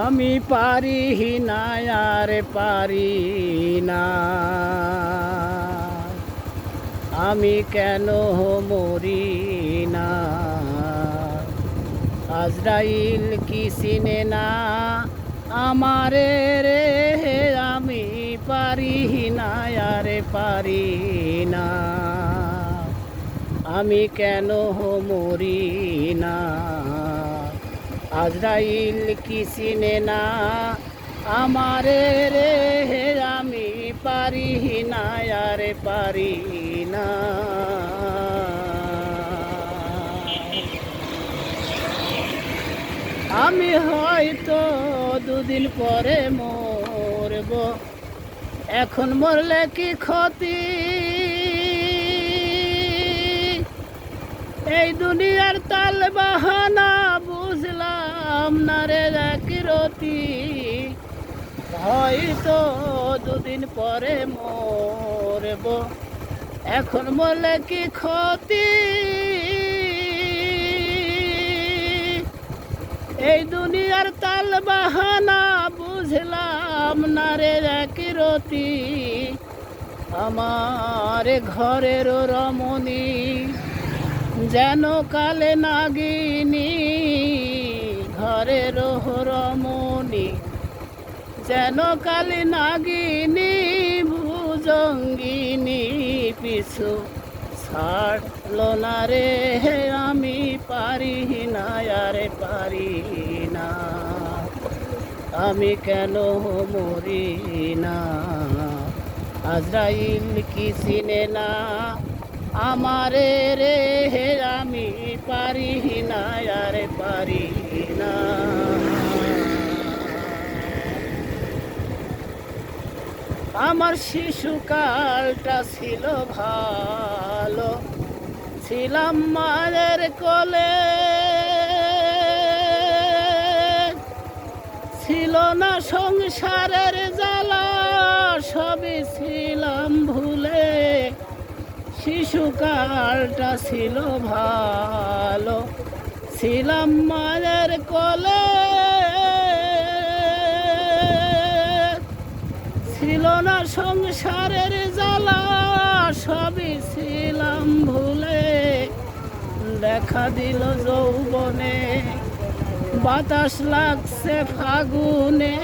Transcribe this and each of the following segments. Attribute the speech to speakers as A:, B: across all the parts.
A: আমি পারি না পারি না। আমি কেন মরি না? আজরাইল কি চিনে না আমারে রে আমি পারি না পারি না। আমি কেন মরি না? আজরাইল কি চিনে না আমারে রে আমি পারি না, আর পারি না। আমি হয়তো দুদিন পরে মরব, এখন মরলে কি ক্ষতি? এই দুনিয়ার তাল বাহানা বুঝলাম না রে কিরতি হয়তো দুদিন পরে মরব। এখন মরলে কি ক্ষতি? এই দুনিয়ার তাল বাহানা বুঝলাম না রে কিরতি আমার ঘরের রমণী যেন কালে নাগিনী ঘরের রমণী, যেন কালে নাগিনী, ভুজঙ্গিনী পিছু ছাড়লো না রে আমি পারি না, আরে পারি না। আমি কেন মরি না? আজরাইল কি চিনে না আমারে রে? আমার শিশুকালটা ছিল ভালো। ছিলাম মায়ের কোলে। ছিল না সংসারের জ্বালা, সবই ছিলাম ভুলে। শিশুকালটা ছিল ভালো। ছিলাম মায়ের কোলে। ছিল না সংসারের জ্বালা, সবই ছিলাম ভুলে। দেখা দিল যৌবনে, বাতাস লাগছে ফাগুনে।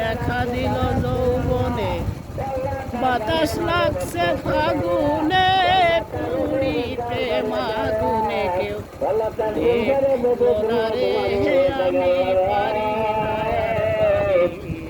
A: দেখা দিল যৌবনে, বাতাস লাগছে ফাগুনে পুরীতে মাগুনে কেউ আমি পারি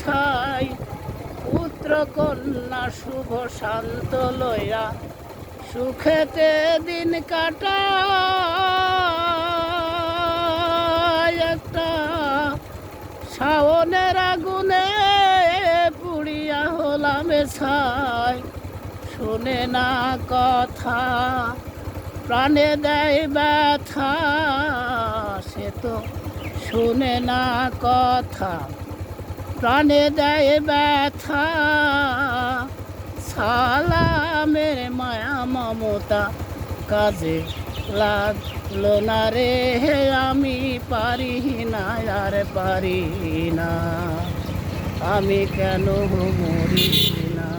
A: ছাই, পুত্র কন্যা শুভ শান্ত লইয়া সুখেতে দিন কাটা একটা শাওনের আগুনে পুড়িয়া হলাম ছাই। শুনে না কথা, প্রাণে দেয় ব্যথা, সে তো শুনে না কথা। প্রাণে দেয় ব্যথা। সালামের মায়া মমতা কাজে লাগল না রে, হে আমি পারি না, আর পারি না। আমি কেন মরি না?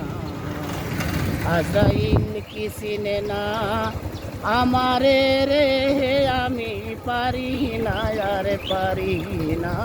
A: আজাইল কি না? আমারে রে, হে আমি পারি না, আর পারি না।